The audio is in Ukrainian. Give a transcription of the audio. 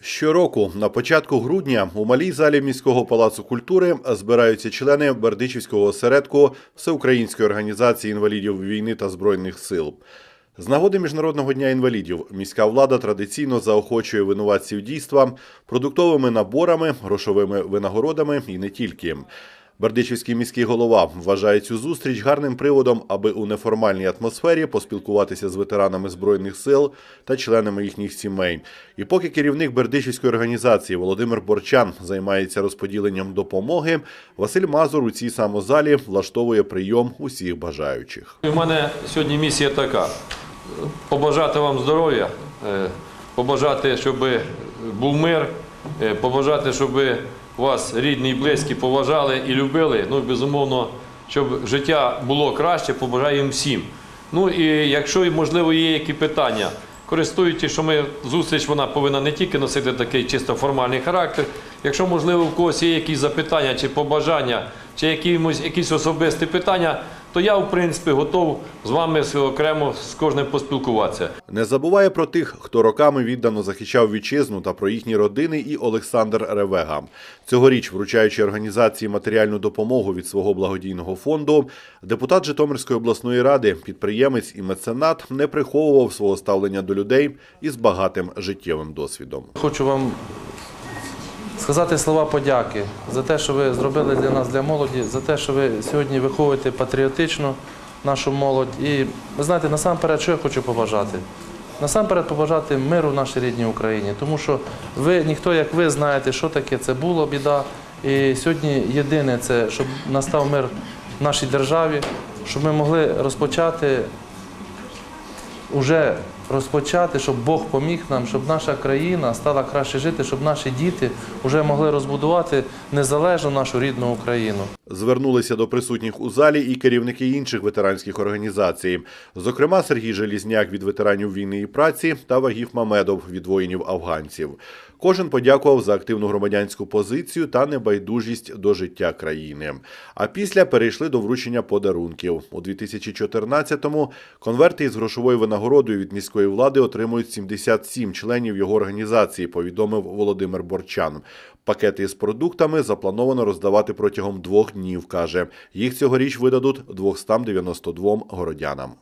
Щороку на початку грудня у малій залі міського палацу культури збираються члени Бердичівського осередку Всеукраїнської організації інвалідів війни та збройних сил. З нагоди Міжнародного дня інвалідів міська влада традиційно заохочує винуватців дійства продуктовими наборами, грошовими винагородами і не тільки. Бердичівський міський голова вважає цю зустріч гарним приводом, аби у неформальній атмосфері поспілкуватися з ветеранами збройних сил та членами їхніх сімей. І поки керівник Бердичівської організації Володимир Борчан займається розподіленням допомоги, Василь Мазур у цій самозалі влаштовує прийом усіх бажаючих. У мене сьогодні місія така: побажати вам здоров'я, е, побажати, щоб був мир, е, побажати, щоб вас рідні і близькі поважали і любили. Ну, безумовно, щоб життя було краще, побажаємо всім. Ну і якщо, можливо, є які питання, користуючись, що ми зустріч вона повинна не тільки носити такий чисто формальний характер. Якщо, можливо, в когось є якісь запитання чи побажання, чи якісь, якісь особисті питання, то я, в принципі, готов з вами окремо з кожним поспілкуватися. Не забуває про тих, хто роками віддано захищав вітчизну та про їхні родини і Олександр Ревега. Цьогоріч, вручаючи організації матеріальну допомогу від свого благодійного фонду, депутат Житомирської обласної ради, підприємець і меценат не приховував свого ставлення до людей із багатим життєвим досвідом. Хочу вам сказати слова подяки за те, що ви зробили для нас, для молоді, за те, що ви сьогодні виховуєте патріотично нашу молодь. І ви знаєте, насамперед, що я хочу побажати? Насамперед побажати миру в нашій рідній Україні, тому що ви, ніхто, як ви, знаєте, що таке це було біда. І сьогодні єдине це, щоб настав мир в нашій державі, щоб ми могли розпочати уже розпочати, щоб Бог поміг нам, щоб наша країна стала краще жити, щоб наші діти вже могли розбудувати незалежну нашу рідну Україну. Звернулися до присутніх у залі і керівники інших ветеранських організацій, зокрема Сергій Желізняк від ветеранів війни і праці та Вагів Мамедов від воїнів-афганців. Кожен подякував за активну громадянську позицію та небайдужість до життя країни. А після перейшли до вручення подарунків. У 2014-му конверти із грошовою винагородою від міської влади отримують 77 членів його організації, повідомив Володимир Борчан. Пакети з продуктами заплановано роздавати протягом двох днів, каже. Їх цьогоріч видадуть 292 городянам.